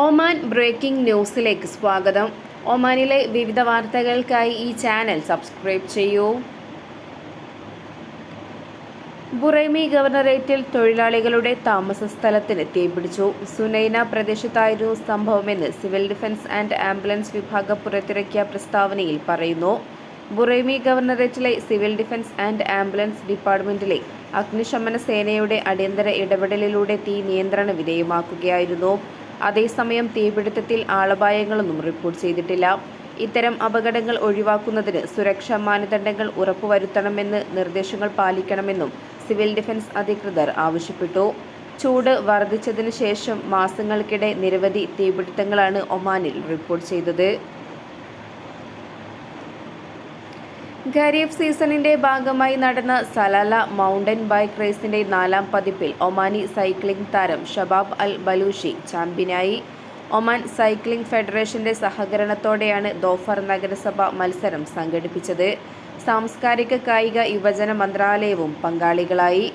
Oman breaking ന്യൂസിലേക്ക് സ്വാഗതം. ഒമാനിലെ വിവിധ വാർത്തകൾക്കായി ഈ ചാനൽ സബ്സ്ക്രൈബ് ചെയ്യൂ. ബുറൈമി ഗവർണറേറ്റിൽ തൊഴിലാളികളുടെ താമസ സ്ഥലത്തിന് തീപിടിച്ചു സുനൈന പ്രദേശത്തായിരുന്നു സംഭവമെന്ന് സിവിൽ ഡിഫൻസ് ആൻഡ് ആംബുലൻസ് വിഭാഗം പുറത്തിറക്കിയ പ്രസ്താവനയിൽ പറയുന്നു. ബുറൈമി ഗവർണറേറ്റിലെ സിവിൽ ഡിഫൻസ് ആൻഡ് ആംബുലൻസ് ഡിപ്പാർട്ട്മെന്റിലെ അഗ്നിശമന സേനയുടെ അടിയന്തര ഇടപെടലിലൂടെ തീ നിയന്ത്രണ വിധേയമാക്കുകയായിരുന്നു. അതേസമയം തീപിടുത്തത്തിൽ ആളപായങ്ങളൊന്നും റിപ്പോർട്ട് ചെയ്തിട്ടില്ല. ഇത്തരം അപകടങ്ങൾ ഒഴിവാക്കുന്നതിന് സുരക്ഷാ മാനദണ്ഡങ്ങൾ ഉറപ്പുവരുത്തണമെന്ന് നിർദ്ദേശങ്ങൾ പാലിക്കണമെന്നും സിവിൽ ഡിഫൻസ് അധികൃതർ ആവശ്യപ്പെട്ടു. ചൂട് വർദ്ധിച്ചതിനു ശേഷം മാസങ്ങൾക്കിടെ നിരവധി തീപിടുത്തങ്ങളാണ് ഒമാനിൽ റിപ്പോർട്ട് ചെയ്തത്. ഖരീഫ് സീസണിന്റെ ഭാഗമായി നടന്ന സലാല മൗണ്ടൻ ബൈക്ക് റേസിന്റെ നാലാം പതിപ്പിൽ ഒമാനി സൈക്ലിംഗ് താരം ഷബാബ് അൽ ബലൂഷി ചാമ്പ്യനായി. ഒമാൻ സൈക്ലിംഗ് ഫെഡറേഷന്റെ സഹകരണത്തോടെയാണ് ദോഫർ നഗരസഭ മത്സരം സംഘടിപ്പിച്ചത്. സാംസ്കാരിക കായിക യുവജന മന്ത്രാലയവും പങ്കാളികളായി.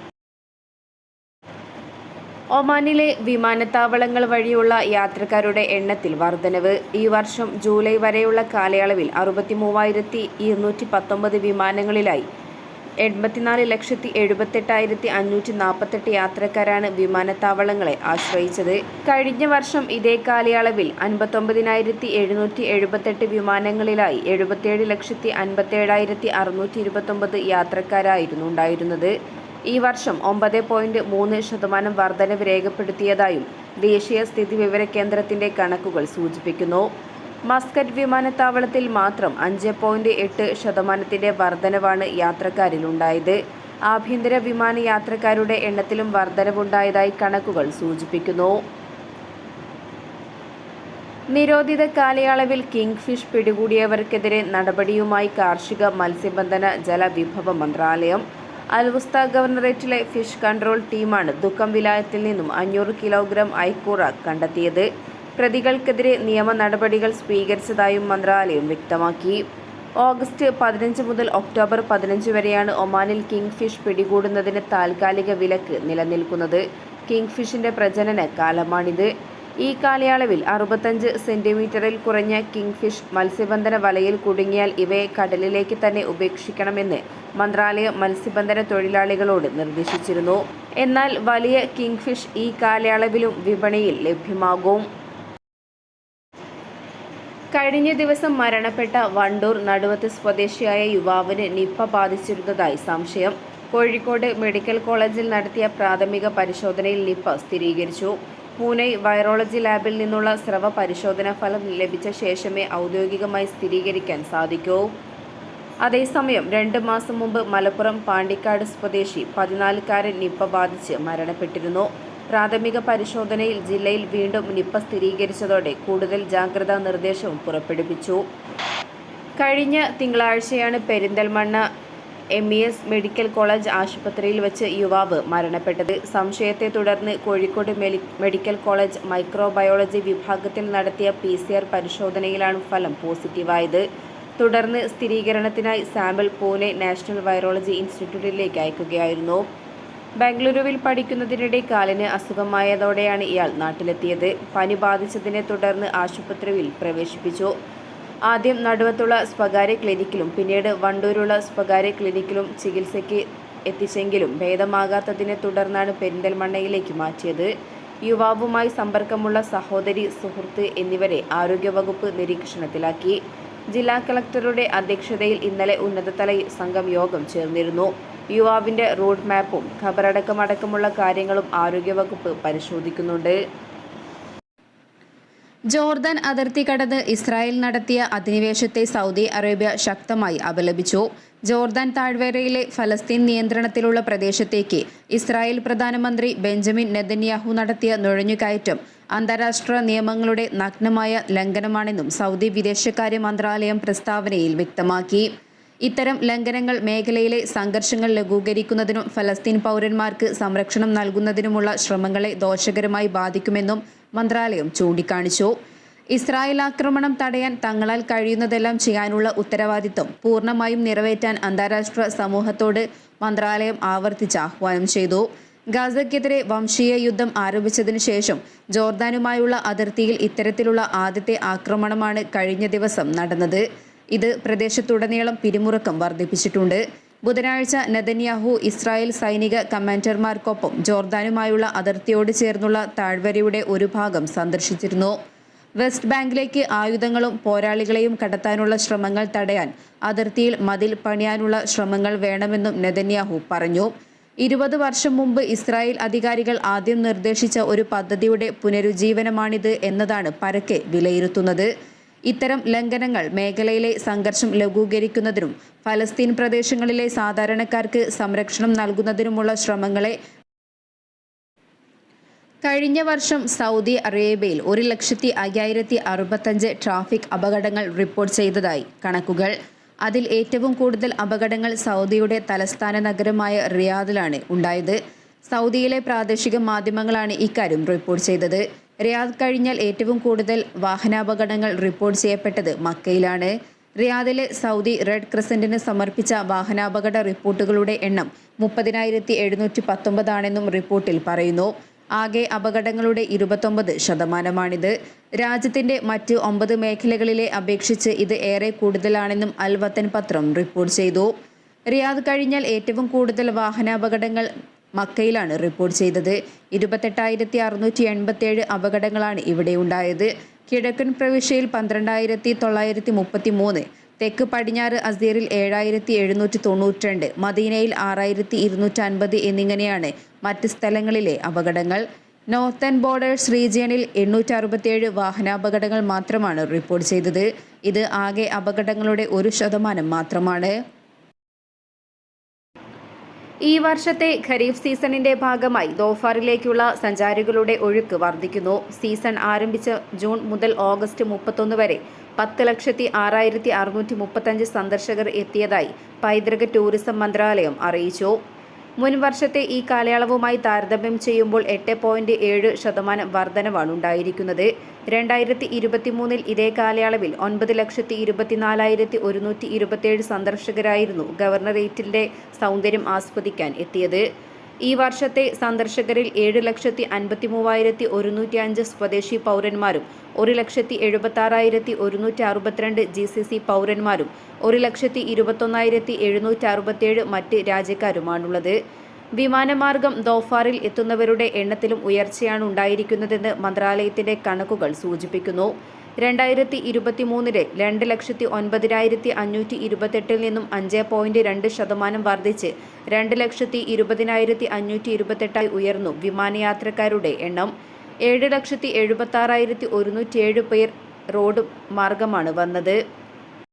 ഒമാനിലെ വിമാനത്താവളങ്ങൾ വഴിയുള്ള യാത്രക്കാരുടെ എണ്ണത്തിൽ വർധനവ്. ഈ വർഷം ജൂലൈ വരെയുള്ള കാലയളവിൽ അറുപത്തി മൂവായിരത്തി ഇരുന്നൂറ്റി പത്തൊമ്പത് വിമാനങ്ങളിലായി എൺപത്തിനാല് ലക്ഷത്തി എഴുപത്തെട്ടായിരത്തി അഞ്ഞൂറ്റി നാൽപ്പത്തെട്ട് യാത്രക്കാരാണ് വിമാനത്താവളങ്ങളെ ആശ്രയിച്ചത്. കഴിഞ്ഞ വർഷം ഇതേ കാലയളവിൽ അൻപത്തൊമ്പതിനായിരത്തി എഴുന്നൂറ്റി എഴുപത്തെട്ട് വിമാനങ്ങളിലായി എഴുപത്തിയേഴ് ലക്ഷത്തി അൻപത്തേഴായിരത്തി അറുന്നൂറ്റി ഇരുപത്തൊമ്പത് യാത്രക്കാരായിരുന്നു ഉണ്ടായിരുന്നത്. ഈ വർഷം ഒമ്പത് പോയിന്റ് മൂന്ന് ശതമാനം വർധനവ് രേഖപ്പെടുത്തിയതായും ദേശീയ സ്ഥിതി വിവര കേന്ദ്രത്തിന്റെ കണക്കുകൾ സൂചിപ്പിക്കുന്നു. മസ്കറ്റ് വിമാനത്താവളത്തിൽ മാത്രം അഞ്ച് പോയിന്റ് എട്ട് ശതമാനത്തിന്റെ വർധനവാണ് യാത്രക്കാരിലുണ്ടായത്. ആഭ്യന്തര വിമാന യാത്രക്കാരുടെ എണ്ണത്തിലും വർധനവുണ്ടായതായി കണക്കുകൾ സൂചിപ്പിക്കുന്നു. നിരോധിത കാലയളവിൽ കിങ് ഫിഷ് പിടികൂടിയവർക്കെതിരെ നടപടിയുമായി കാർഷിക മത്സ്യബന്ധന ജലവിഭവ മന്ത്രാലയം അൽവുസ്ത ഗവർണറേറ്റിലെ ഫിഷ് കൺട്രോൾ ടീമാണ് ദുഃഖം വിലായത്തിൽ നിന്നും അഞ്ഞൂറ് കിലോഗ്രാം ഐക്കൂറ കണ്ടെത്തിയത്. പ്രതികൾക്കെതിരെ നിയമ നടപടികൾ സ്വീകരിച്ചതായും മന്ത്രാലയം വ്യക്തമാക്കി. ഓഗസ്റ്റ് പതിനഞ്ച് മുതൽ ഒക്ടോബർ പതിനഞ്ച് വരെയാണ് ഒമാനിൽ കിങ് ഫിഷ് പിടികൂടുന്നതിന് താൽക്കാലിക വിലക്ക് നിലനിൽക്കുന്നത്. കിങ് ഫിഷിന്റെ പ്രജനന കാലമാണിത് ഈ കാലയളവിൽ അറുപത്തഞ്ച് സെന്റിമീറ്ററിൽ കുറഞ്ഞ കിങ് ഫിഷ് മത്സ്യബന്ധന വലയിൽ കുടുങ്ങിയാൽ ഇവയെ കടലിലേക്ക് തന്നെ ഉപേക്ഷിക്കണമെന്ന് മന്ത്രാലയം മത്സ്യബന്ധന തൊഴിലാളികളോട് നിർദ്ദേശിച്ചിരുന്നു. എന്നാൽ വലിയ കിങ് ഫിഷ് ഈ കാലയളവിലും വിപണിയിൽ ലഭ്യമാകും. കഴിഞ്ഞ ദിവസം മരണപ്പെട്ട വണ്ടൂർ നടുവത്ത് സ്വദേശിയായ യുവാവിന് നിപ്പ ബാധിച്ചിരുന്നതായി സംശയം. കോഴിക്കോട് മെഡിക്കൽ കോളേജിൽ നടത്തിയ പ്രാഥമിക പരിശോധനയിൽ നിപ്പ സ്ഥിരീകരിച്ചു. പൂനെ വൈറോളജി ലാബിൽ നിന്നുള്ള സ്രവ പരിശോധനാ ഫലം ലഭിച്ച ശേഷമേ ഔദ്യോഗികമായി സ്ഥിരീകരിക്കാൻ സാധിക്കൂ. അതേസമയം രണ്ട് മാസം മുമ്പ് മലപ്പുറം പാണ്ടിക്കാട് സ്വദേശി പതിനാലുകാരൻ നിപ്പ ബാധിച്ച് മരണപ്പെട്ടിരുന്നു. പ്രാഥമിക പരിശോധനയിൽ ജില്ലയിൽ വീണ്ടും നിപ്പ സ്ഥിരീകരിച്ചതോടെ കൂടുതൽ ജാഗ്രതാ നിർദ്ദേശവും പുറപ്പെടുവിച്ചു. കഴിഞ്ഞ തിങ്കളാഴ്ചയാണ് Perinthalmanna M E S medical college ആശുപത്രിയിൽ വെച്ച് യുവാവ് മരണപ്പെട്ടത്. സംശയത്തെ തുടർന്ന് കോഴിക്കോട് മെഡിക്കൽ കോളേജ് മൈക്രോബയോളജി വിഭാഗത്തിൽ നടത്തിയ പി സി ആർ പരിശോധനയിലാണ് ഫലം പോസിറ്റീവായത്. തുടർന്ന് സ്ഥിരീകരണത്തിനായി സാമ്പിൾ പൂനെ നാഷണൽ വൈറോളജി ഇൻസ്റ്റിറ്റ്യൂട്ടിലേക്ക് അയക്കുകയായിരുന്നു. ബംഗളൂരുവിൽ പഠിക്കുന്നതിനിടെ കാലിന് അസുഖമായതോടെയാണ് ഇയാൾ നാട്ടിലെത്തിയത്. പനി ബാധിച്ചതിനെ തുടർന്ന് ആശുപത്രിയിൽ പ്രവേശിപ്പിച്ചു. ആദ്യം നടുവത്തുള്ള സ്വകാര്യ ക്ലിനിക്കിലും പിന്നീട് വണ്ടൂരുള്ള സ്വകാര്യ ക്ലിനിക്കിലും ചികിത്സയ്ക്ക് എത്തിച്ചെങ്കിലും ഭേദമാകാത്തതിനെ തുടർന്നാണ് പെരിന്തൽമണ്ണയിലേക്ക് മാറ്റിയത്. യുവാവുമായി സമ്പർക്കമുള്ള സഹോദരി സുഹൃത്ത് എന്നിവരെ ആരോഗ്യവകുപ്പ് നിരീക്ഷണത്തിലാക്കി. ജില്ലാ കളക്ടറുടെ അധ്യക്ഷതയിൽ ഇന്നലെ ഉന്നതതല സംഘം യോഗം ചേർന്നിരുന്നു. യുവാവിന്റെ റോഡ് മാപ്പും ഖബറടക്കമടക്കമുള്ള കാര്യങ്ങളും ആരോഗ്യവകുപ്പ് പരിശോധിക്കുന്നുണ്ട്. ജോർദാൻ അതിർത്തി കടന്ന് ഇസ്രായേൽ നടത്തിയ അധിനിവേശത്തെ സൗദി അറേബ്യ ശക്തമായി അപലപിച്ചു. ജോർദാൻ താഴ്വരയിലെ ഫലസ്തീൻ നിയന്ത്രണത്തിലുള്ള പ്രദേശത്തേക്ക് ഇസ്രായേൽ പ്രധാനമന്ത്രി ബെഞ്ചമിൻ നെതന്യാഹു നടത്തിയ നുഴഞ്ഞുകയറ്റം അന്താരാഷ്ട്ര നിയമങ്ങളുടെ നഗ്നമായ ലംഘനമാണെന്നും സൗദി വിദേശകാര്യ മന്ത്രാലയം പ്രസ്താവനയിൽ വ്യക്തമാക്കി. ഇത്തരം ലംഘനങ്ങൾ മേഖലയിലെ സംഘർഷങ്ങൾ ലഘൂകരിക്കുന്നതിനും ഫലസ്തീൻ പൗരന്മാർക്ക് സംരക്ഷണം നൽകുന്നതിനുമുള്ള ശ്രമങ്ങളെ ദോഷകരമായി ബാധിക്കുമെന്നും മന്ത്രാലയം ചൂണ്ടിക്കാണിച്ചു. ഇസ്രായേൽ ആക്രമണം തടയാൻ തങ്ങളാൽ കഴിയുന്നതെല്ലാം ചെയ്യാനുള്ള ഉത്തരവാദിത്വം പൂർണമായും നിറവേറ്റാൻ അന്താരാഷ്ട്ര സമൂഹത്തോട് മന്ത്രാലയം ആവർത്തിച്ച് ആഹ്വാനം ചെയ്തു. ഗാസയ്ക്കെതിരെ വംശീയ യുദ്ധം ആരംഭിച്ചതിനു ശേഷം ജോർദാനുമായുള്ള അതിർത്തിയിൽ ഇത്തരത്തിലുള്ള ആദ്യത്തെ ആക്രമണമാണ് കഴിഞ്ഞ ദിവസം നടന്നത്. ഇത് പ്രദേശത്തുടനീളം പിരിമുറുക്കം വർദ്ധിപ്പിച്ചിട്ടുണ്ട്. ബുധനാഴ്ച നെതന്യാഹു ഇസ്രായേൽ സൈനിക കമാൻഡർമാർക്കൊപ്പം ജോർദാനുമായുള്ള അതിർത്തിയോട് ചേർന്നുള്ള താഴ്വരയുടെ ഒരു ഭാഗം സന്ദർശിച്ചിരുന്നു. വെസ്റ്റ് ബാങ്കിലേക്ക് ആയുധങ്ങളും പോരാളികളെയും കടത്താനുള്ള ശ്രമങ്ങൾ തടയാൻ അതിർത്തിയിൽ മതിൽ പണിയാനുള്ള ശ്രമങ്ങൾ വേണമെന്നും നെതന്യാഹു പറഞ്ഞു. ഇരുപത് വർഷം മുമ്പ് ഇസ്രായേൽ അധികാരികൾ ആദ്യം നിർദ്ദേശിച്ച ഒരു പദ്ധതിയുടെ പുനരുജ്ജീവനമാണിത് എന്നതാണ് പരക്കെ വിലയിരുത്തുന്നത്. ഇത്തരം ലംഘനങ്ങൾ മേഖലയിലെ സംഘർഷം ലഘൂകരിക്കുന്നതിനും ഫലസ്തീൻ പ്രദേശങ്ങളിലെ സാധാരണക്കാർക്ക് സംരക്ഷണം നൽകുന്നതിനുമുള്ള ശ്രമങ്ങളെ കഴിഞ്ഞ വർഷം സൗദി അറേബ്യയിൽ ഒരു ലക്ഷത്തി അയ്യായിരത്തി അറുപത്തഞ്ച് ട്രാഫിക് അപകടങ്ങൾ റിപ്പോർട്ട് ചെയ്തതായി കണക്കുകൾ. അതിൽ ഏറ്റവും കൂടുതൽ അപകടങ്ങൾ സൗദിയുടെ തലസ്ഥാന നഗരമായ റിയാദിലാണ് ഉണ്ടായത്. സൗദിയിലെ പ്രാദേശിക മാധ്യമങ്ങളാണ് ഇക്കാര്യം റിപ്പോർട്ട് ചെയ്തത്. റിയാദ് കഴിഞ്ഞാൽ ഏറ്റവും കൂടുതൽ വാഹനാപകടങ്ങൾ റിപ്പോർട്ട് ചെയ്യപ്പെട്ടത് മക്കയിലാണ്. റിയാദിലെ സൗദി റെഡ് ക്രസന്റിന് സമർപ്പിച്ച വാഹനാപകട റിപ്പോർട്ടുകളുടെ എണ്ണം മുപ്പതിനായിരത്തി എഴുന്നൂറ്റി പത്തൊമ്പതാണെന്നും റിപ്പോർട്ടിൽ പറയുന്നു. ആകെ അപകടങ്ങളുടെ ഇരുപത്തൊമ്പത് ശതമാനമാണിത്. രാജ്യത്തിന്റെ മറ്റ് ഒമ്പത് മേഖലകളിലെ അപേക്ഷിച്ച് ഇത് ഏറെ കൂടുതലാണെന്നും അൽ വത്തൻ പത്രം റിപ്പോർട്ട് ചെയ്തു. റിയാദ് കഴിഞ്ഞാൽ ഏറ്റവും കൂടുതൽ വാഹനാപകടങ്ങൾ മക്കയിലാണ് റിപ്പോർട്ട് ചെയ്തത്. ഇരുപത്തെട്ടായിരത്തി അറുന്നൂറ്റി എൺപത്തിയേഴ് അപകടങ്ങളാണ് ഇവിടെ ഉണ്ടായത്. കിഴക്കൻ പ്രവിശ്യയിൽ പന്ത്രണ്ടായിരത്തി തൊള്ളായിരത്തി മുപ്പത്തി മൂന്ന് തെക്ക് പടിഞ്ഞാറ് അസീറിൽ ഏഴായിരത്തി എഴുന്നൂറ്റി തൊണ്ണൂറ്റിരണ്ട് മദീനയിൽ ആറായിരത്തി ഇരുന്നൂറ്റി അൻപത് എന്നിങ്ങനെയാണ് മറ്റ് സ്ഥലങ്ങളിലെ അപകടങ്ങൾ. നോർത്തേൺ ബോർഡേഴ്സ് റീജിയണിൽ എണ്ണൂറ്റി അറുപത്തിയേഴ് വാഹനാപകടങ്ങൾ മാത്രമാണ് റിപ്പോർട്ട് ചെയ്തത്. ഇത് ആകെ അപകടങ്ങളുടെ ഒരു ശതമാനം മാത്രമാണ്. ഈ വർഷത്തെ ഖരീഫ് സീസണിന്റെ ഭാഗമായി ദോഫാറിലേക്കുള്ള സഞ്ചാരികളുടെ ഒഴുക്ക് വർദ്ധിക്കുന്നു. സീസൺ ആരംഭിച്ച ജൂൺ മുതൽ ഓഗസ്റ്റ് മുപ്പത്തൊന്ന് വരെ പത്ത് ലക്ഷത്തി ആറായിരത്തി അറുന്നൂറ്റി മുപ്പത്തഞ്ച് സന്ദർശകർ എത്തിയതായി പൈതൃക ടൂറിസം മന്ത്രാലയം അറിയിച്ചു. മുൻ വർഷത്തെ ഈ കാലയളവുമായി താരതമ്യം ചെയ്യുമ്പോൾ എട്ട് പോയിന്റ് ഏഴ് ശതമാനം വർധനവാണ് ഉണ്ടായിരിക്കുന്നത് രണ്ടായിരത്തി ഇരുപത്തിമൂന്നിൽ ഇതേ കാലയളവിൽ ഒൻപത് ലക്ഷത്തി ഇരുപത്തിനാലായിരത്തി ഒരുന്നൂറ്റി ഇരുപത്തിയേഴ് സന്ദർശകരായിരുന്നു ഗവർണറേറ്റിന്റെ സൗന്ദര്യം ആസ്വദിക്കാൻ എത്തിയത്. ഈ വർഷത്തെ സന്ദർശകരിൽ ഏഴ് ലക്ഷത്തി അൻപത്തി മൂവായിരത്തി ഒരുന്നൂറ്റി അഞ്ച് സ്വദേശി പൗരന്മാരും ഒരു ലക്ഷത്തി എഴുപത്തി ആറായിരത്തി ഒരുന്നൂറ്റി അറുപത്തിരണ്ട് ജി സി സി പൗരന്മാരും ഒരു ലക്ഷത്തി ഇരുപത്തൊന്നായിരത്തി എഴുന്നൂറ്റി അറുപത്തിയേഴ് മറ്റ് രാജ്യക്കാരുമാണുള്ളത്. വിമാനമാർഗം ദോഫാറിൽ എത്തുന്നവരുടെ എണ്ണത്തിലും ഉയർച്ചയാണ് ഉണ്ടായിരിക്കുന്നതെന്ന് മന്ത്രാലയത്തിന്റെ കണക്കുകൾ സൂചിപ്പിക്കുന്നു. രണ്ടായിരത്തി ഇരുപത്തി മൂന്നിൽ രണ്ട് ലക്ഷത്തി ഒൻപതിനായിരത്തി അഞ്ഞൂറ്റി ഇരുപത്തെട്ടിൽ നിന്നും അഞ്ച് പോയിന്റ് രണ്ട് ശതമാനം വർദ്ധിച്ച് രണ്ട് ലക്ഷത്തി ഇരുപതിനായിരത്തി അഞ്ഞൂറ്റി ഇരുപത്തെട്ടായി ഉയർന്നു വിമാനയാത്രക്കാരുടെ എണ്ണം. ഏഴ് ലക്ഷത്തി എഴുപത്തി ആറായിരത്തി ഒരുന്നൂറ്റിയേഴ് പേർ റോഡ് മാർഗമാണ് വന്നത്.